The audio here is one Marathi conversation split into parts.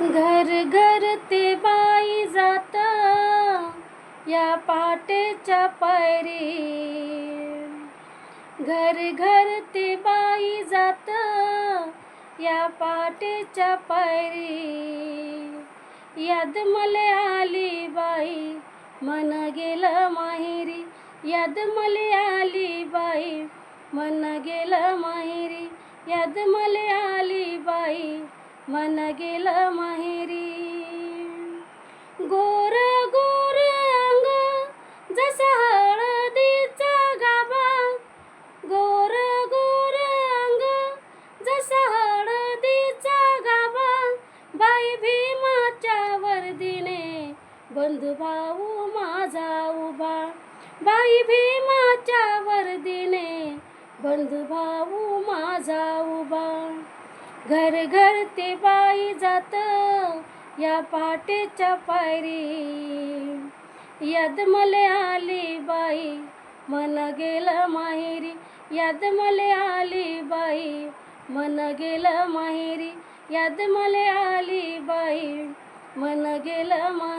घर घर ते बाई जात या पाटेच्या पायरी. घर घर ते बाई जात या पाटेच्या पायरी. याद मले आली बाई मन गेलं माहेरी. याद मले आली बाई मन गेलं माहेरी. याद मले आली बाई मन गेलं माहेरी. गोर गोर अंग जसा हळदीचा गाभा. गोर गोर अंग जसा हळदीचा गाभा. बाई भीमाच्या वर्दीने बंधू भाऊ माझा उभा. बाई भीमाच्या वर्दीने बंधू भाऊ माझा उभा. घर घर ते बाई जात या पहाटेच्या पायरी. याद मले आली बाई मन गेलं माहेरी. याद मले आली बाई मन गेलं माहेरी. याद मले आली बाई मन गेलं माहेरी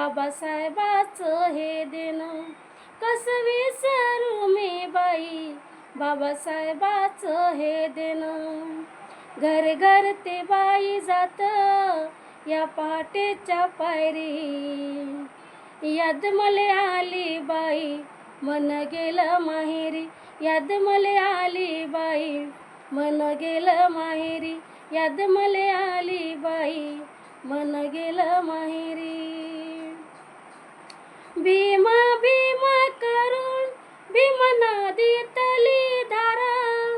बाबासाहेबाचं हे देणं. कस विसरू मी बाई? बाबासाहेबाचं हे देणं. घर घर ते बाई जात या पहाटेच्या पायरी. याद मले आली बाई मन गेलं माहेरी. याद मले आली बाई मन गेलं माहेरी. याद मले आली बाई मन गेलं माहेरी. भीमा भीम करून भीम नदीतली धारा.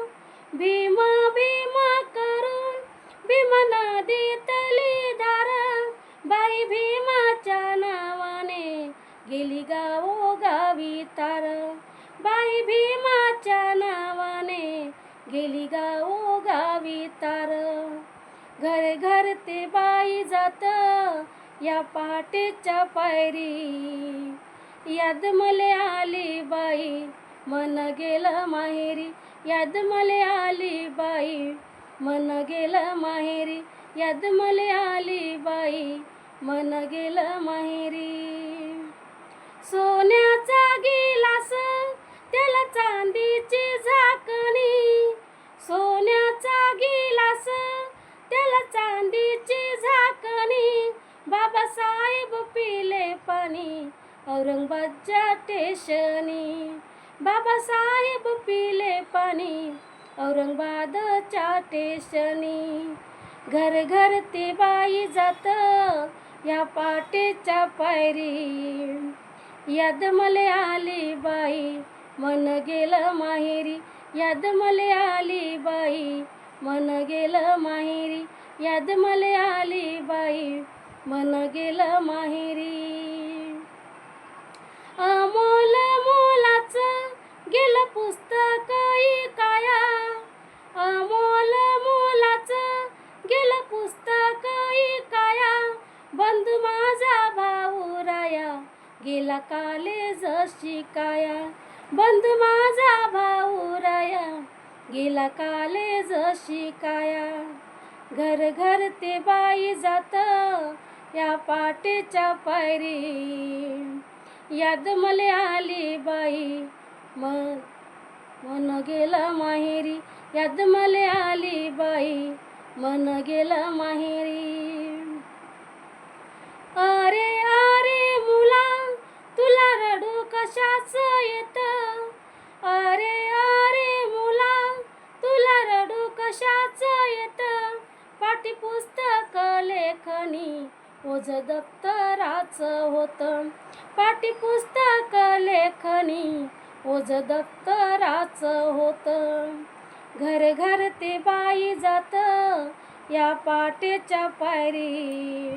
भीमा भीम करून भीम नदीतली धारा. बाई भीमाच्या नावाने गेली गावो गावी तार. बाई भीमाच्या नावाने गेली गावो गावी तार. घर घर ते बाई जात या पाटेच्या पायरी. याद मले आली बाई मन गेलं माहेरी. याद मले आली बाई मन गेलं माहेरी. याद मले आली बाई मन गेलं माहेरी. सोन्याचा गेला साहेब पिले पाणी औरंगाबादच्या स्टेशनी बाबासाहेब पिले पाणी औरंगाबादच्या स्टेशनी घर घर ते बाई जात या पाटेच्या पायरी. याद मले आली बाई मन गेलं माहेरी. याद मले आली बाई मन गेलं माहेरी. याद मले आली बाई मन गेलं माहेरी. अमोल मोलाचं गेलं पुस्तक काया अमोल मोलाचं गेलं पुस्तक काया बंधू माझा भाऊ राया गेला कालेज शिकाया. बंधू माझा भाऊ राया गेला कालेज शिकाया. घर घर ते बाई जात या पाटेच्या पायरी. याद मले आली बाई मन मन गेलं माहेरी. याद मले आली बाई मन गेलं माहेरी. अरे अरे मुला तुला रडू कशाच येत? अरे अरे मुला तुला रडू कशाच येत? पाठी पुस्तक लेखनी ओझ दप्तराचं होतं. पाठीपुस्तक लेखनी ओझ दप्तराचं होतं. घर घर ते बाई जात या पाटेच्या पायरी.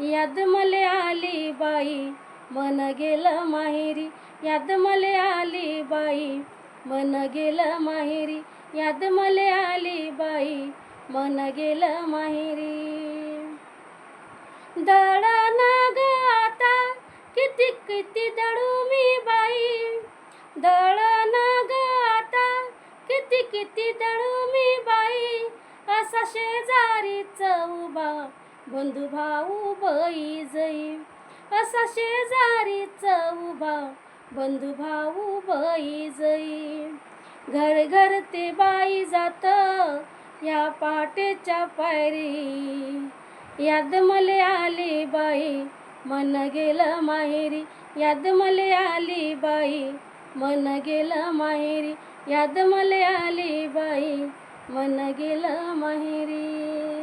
याद मले आली बाई मन गेलं माहेरी. याद मले आली बाई मन गेलं माहेरी. याद मले आली बाई मन गेलं माहेरी. दळण गाता किती किती दळू मी बाई? दळण गाता आता किती किती दळू मी बाई? असा शेजारी चौबा बंधू भाऊ बई जई. असा शेजारी चौबा बंधू भाऊ बई जई. घर घर ते बाई जात या पाटेच्या पायरी. याद मले आली बाई मन गेलं माहेरी. याद मले आली बाई मन गेलं माहेरी. याद मले आली बाई मन गेलं माहेरी.